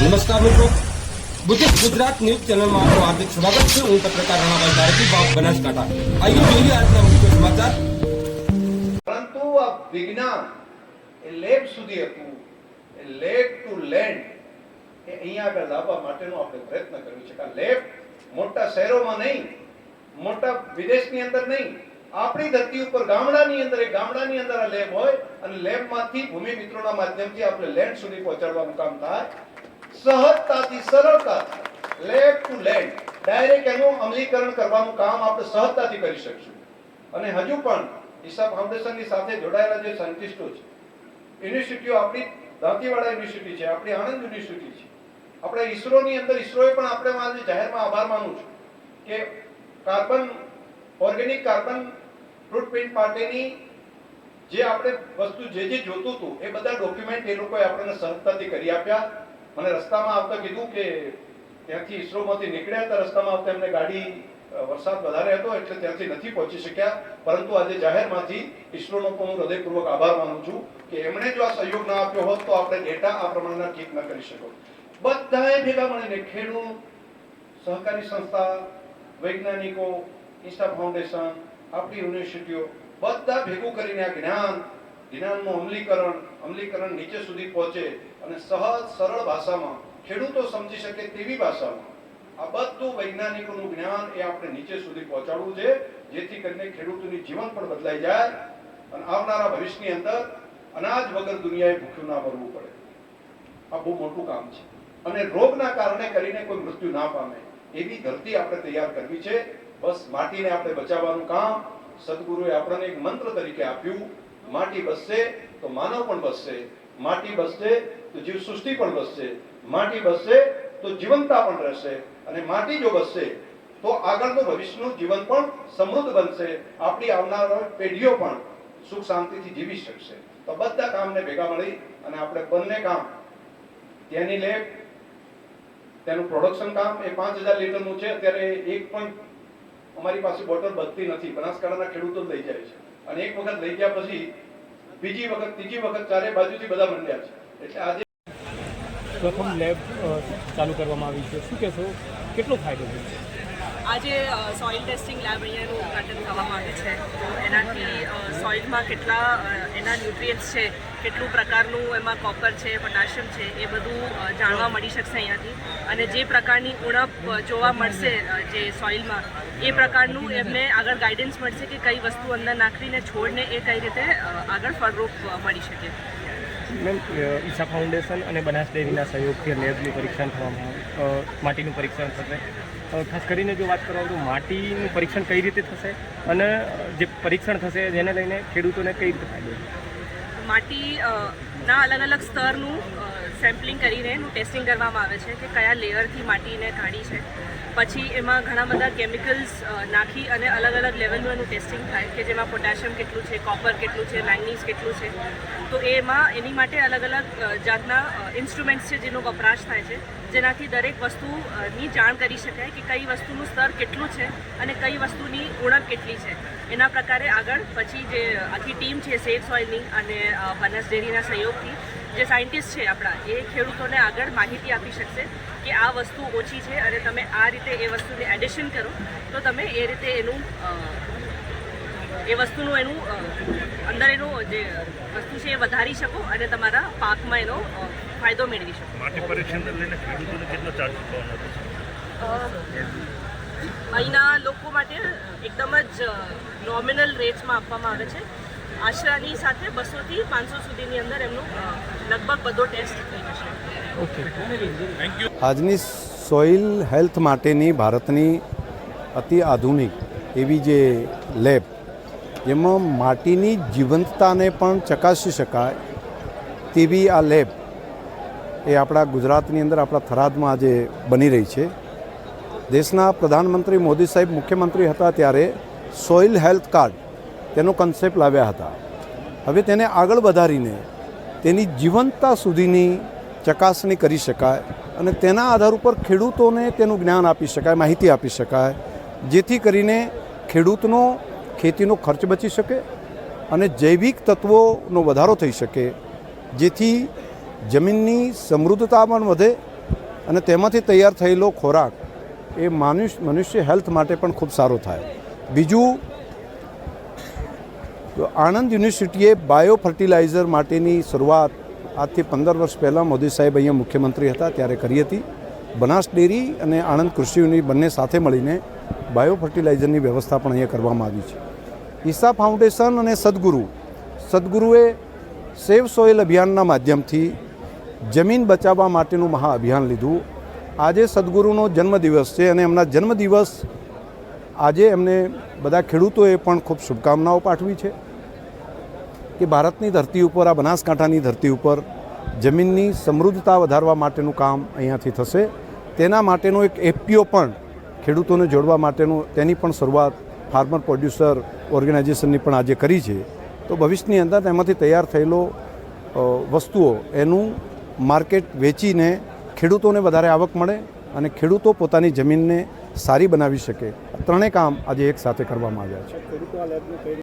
નમસ્કાર મિત્રો. Buddhist Gujarat news ચેનલમાં આપનું હાર્દિક સ્વાગત છે. હું પત્રકાર રણાભાઈ ધારકી બાપ બનાસકાંઠા. આઈએ જોઈએ આજના મુખ્ય સમાચાર. પરંતુ આ વિજ્ઞાન એ લેબ સુધી હતું. એ લેબ ટુ લેન્ડ એ અહીંયા આગળ લાવવા માટેનો આપણે પ્રયત્ન કર્યો છે. કારણ લેબ મોટા શહેરોમાં નહીં, મોટા વિદેશની અંદર નહીં, આપણી ધરતી ઉપર ગામડાની અંદર, એ ગામડાની અંદર આ લેબ હોય અને લેબમાંથી ભૂમિ મિત્રોના માધ્યમથી આપણે લેન્ડ સુધી પહોંચાડવાનું કામ થાય. સહજતાથી, સરળતાથી, લેબ ટુ લેન્ડ ડાયરેક્ટ એનું અમલીકરણ કરવાનું કામ આપણે સહજતાથી કરી શકશું. અને હજુ પણ ઈશા ફાઉન્ડેશનની સાથે જોડાયેલા જે સાયન્ટિસ્ટો છે, યુનિવર્સિટીઓ આપણી, દાંતીવાડા યુનિવર્સિટી છે, આપણી આણંદ યુનિવર્સિટી છે, આપણે ઈસરોની અંદર ઈસરોએ પણ આપણે આજે જાહેરમાં આભાર માનું છું કે કાર્બન, ઓર્ગેનિક કાર્બન ફૂટપ્રિન્ટ માટેની જે આપણે વસ્તુ જે જે જોતું હતું, એ બધા ડોક્યુમેન્ટ એ લોકોએ આપણને સહજતાથી કરી આપ્યા. મને રસ્તામાં આવતા કીધું કે ત્યાંથી ઈસરોમાંથી નીકળ્યા હતા, રસ્તામાં આવતા એમને ગાડી વરસાદ વધારે હતો એટલે ત્યાંથી નથી પહોંચી શક્યા. પરંતુ આજે જાહેરમાંથી ઈસરોનો પણ હું હૃદયપૂર્વક આભાર માનું છું કે એમણે જો આ સહયોગ ના આપ્યો હોત તો આપણે ડેટા આ પ્રમાણના ઠીક ન કરી શકો બધાએ ભેગા મળીને ખેડૂત, સહકારી સંસ્થા, વૈજ્ઞાનિકો, ઈશા ફાઉન્ડેશન, આપણી યુનિવર્સિટીઓ, બધા ભેગું કરીને આ જ્ઞાન જ્ઞાનનું અમલીકરણ અમલીકરણ નીચે સુધી પહોંચે અને સહજ, સરળ ભાષામાં, ખેડૂતો સમજી શકે તેવી ભાષામાં. આ બધું વૈજ્ઞાનિકોનું જ્ઞાન એ આપણે નીચે સુધી પહોંચાડવું છે, જેથી કરીને ખેડૂતોની જીવન પણ બદલાઈ જાય અને આવનારા ભવિષ્યની અંદર અનાજ વગર દુનિયાએ ભૂખ્યું ના મરવું પડે. આ બહુ મોટું કામ છે. અને રોગના કારણે કરીને કોઈ મૃત્યુ ના પામે, એવી ધરતી આપણે તૈયાર કરવી છે. બસ માટીને આપણે બચાવવાનું કામ, સદગુરુએ આપણને એક મંત્ર તરીકે આપ્યું માટી બસશે તો માનવ પણ બસશે, માટી બસશે તો જીવ સૃષ્ટિ પણ બસશે, માટી બસશે તો જીવનતા પણ રહેશે અને માટી જો બસશે તો આગળનું ભવિષ્યનું જીવન પણ સમૃદ્ધ બનશે, આપણી આવનાર પેઢીઓ પણ સુખ શાંતિથી જીવી શકશે. તો બધા કામને ભેગા મળી અને આપણે બંને કામ, તેની લેબ તેનું પ્રોડક્શન કામ એ પાંચ હજાર લીટરનું છે, અત્યારે એક પણ અમારી પાસે બોટલ બચતી નથી, બનાસકાંઠાના ખેડૂતો લઈ જાય છે. અને એક વખત લઈ ગયા પછી બીજી વખત, ત્રીજી વખત ચારે બાજુથી બધા મંડ્યા છે. એટલે આજે પ્રથમ લેબ ચાલુ કરવામાં આવી છે. શું કહેશો? કેટલો ફાયદો થયો? આજે સોઇલ ટેસ્ટિંગ લેબ અહીંયાનું ઉદ્ઘાટન કરવામાં આવે છે. તો એનાથી સોઇલમાં કેટલા એના ન્યુટ્રિયન્ટ્સ છે, કેટલું પ્રકારનું એમાં કોપર છે પોટાશિયમ છે, એ બધું જાણવા મળી શકશે અહીંયાથી. અને જે પ્રકારની ઉણપ જોવા મળશે જે સોઇલમાં એ પ્રકારનું એમને આગળ ગાઈડન્સ મળશે કે કઈ વસ્તુ અંદર નાખવીને છોડને એ કઈ રીતે આગળ ફળરૂપ મળી શકે. મેમ ઈશા ફાઉન્ડેશન અને બનાસ ડેરીના સહયોગથી લેબનું પરીક્ષણ થવામાં માટીનું પરીક્ષણ થશે. ખાસ કરીને જો વાત કરવા તો માટીનું પરીક્ષણ કઈ રીતે થશે અને જે પરીક્ષણ થશે જેને લઈને ખેડૂતોને કઈ રીતે ફાયદો માટી ના અલગ અલગ સ્તરનું સેમ્પલિંગ કરીને એનું ટેસ્ટિંગ કરવામાં આવે છે કે કયા લેયરથી માટીને કાઢી છે. પછી એમાં ઘણા બધા કેમિકલ્સ નાખી અને અલગ અલગ લેવલનું એનું ટેસ્ટિંગ થાય કે જેમાં પોટેશિયમ કેટલું છે, કોપર કેટલું છે, મેંગનીઝ કેટલું છે. તો એમાં એની માટે અલગ અલગ જાતના ઇન્સ્ટ્રુમેન્ટ્સ છે જેનો વપરાશ થાય છે. જેનાથી દરેક વસ્તુની જાણ કરી શકાય કે કઈ વસ્તુનું સ્તર કેટલું છે અને કઈ વસ્તુની ઉણપ કેટલી છે. એના પ્રકારે આગળ પછી જે આખી ટીમ છે સેફ સોઇલની અને બનાસ ડેરીના સહયોગથી જે સાયન્ટિસ્ટ છે આપણા એ ખેડૂતોને આગળ માહિતી આપી શકશે કે આ વસ્તુ ઓછી છે અને તમે આ રીતે એ વસ્તુને એડિશન કરો તો તમે એ રીતે એનું એ વસ્તુનું એનું અંદર એનું જે વસ્તુ છે એ વધારી શકો અને તમારા પાકમાં એનો ફાયદો મેળવી શકો. માટી પરીક્ષણ લઈને ખેડૂતોને કેટલો ચાર્જ ચૂકવવાનો અહીંના લોકો માટે એકદમ જ નોમિનલ રેટ્સમાં આપવામાં આવે છે. આશરાની સાથે બસોથી પાંચસો સુધીની અંદર એમનું લગભગ બધો ટેસ્ટ થઈ જશે. ઓકે આજની સોઇલ હેલ્થ માટેની ભારતની અતિ આધુનિક એવી જે લેબ જેમાં માટીની જીવંતતાને પણ ચકાસી શકાય તેવી આ લેબ એ આપણા ગુજરાતની અંદર આપણા થરાદમાં આજે બની રહી છે. દેશના પ્રધાનમંત્રી મોદી સાહેબ મુખ્યમંત્રી હતા ત્યારે સોઇલ હેલ્થ કાર્ડ તેનો કન્સેપ્ટ લાવ્યા હતા. હવે તેને આગળ વધારીને તેની જીવંતતા સુધીની ચકાસણી કરી શકાય અને તેના આધાર ઉપર ખેડૂતોને તેનું જ્ઞાન આપી શકાય, માહિતી આપી શકાય, જેથી કરીને ખેડૂતનો ખેતીનો ખર્ચ બચી શકે અને જૈવિક તત્વોનો વધારો થઈ શકે, જેથી જમીનની સમૃદ્ધતા પણ વધે અને તેમાંથી તૈયાર થયેલો ખોરાક એ માનુષ, મનુષ્ય હેલ્થ માટે પણ ખૂબ સારો થાય. બીજું તો આણંદ યુનિવર્સિટીએ બાયો ફર્ટિલાઇઝર માટેની શરૂઆત આજથી પંદર વર્ષ પહેલાં મોદી સાહેબ અહીંયા મુખ્યમંત્રી હતા, ત્યારે કરી હતી. બનાસ ડેરી અને આણંદ કૃષિ યુનિ, બંને સાથે મળીને બાયો ફર્ટિલાઇઝરની વ્યવસ્થા પણ અહીંયા કરવામાં આવી છે. ઈસા ફાઉન્ડેશન અને સદગુરુ, સદગુરુએ સેવ સોઇલ અભિયાનના માધ્યમથી જમીન બચાવવા માટેનું મહા અભિયાન લીધું. આજે સદગુરુનો જન્મદિવસ છે અને એમના જન્મદિવસ આજે એમને બધા ખેડૂતોએ પણ ખૂબ શુભકામનાઓ પાઠવી છે. કે ભારતની ધરતી ઉપર, આ બનાસકાંઠાની ધરતી ઉપર જમીનની સમૃદ્ધતા વધારવા માટેનું કામ અહીંયાથી થશે. તેના માટેનો એક એફપીઓ પણ ખેડૂતોને જોડવા માટેનું, તેની પણ શરૂઆત ફાર્મર પ્રોડ્યુસર ઓર્ગેનાઇઝેશનની પણ આજે કરી છે. તો ભવિષ્યની અંદર એમાંથી તૈયાર થયેલો વસ્તુઓ એનું માર્કેટ વેચીને ખેડૂતોને વધારે આવક મળે અને ખેડૂતો પોતાની જમીનને સારી બનાવી શકે. ત્રણેય કામ આજે એક સાથે કરવામાં આવ્યા છે.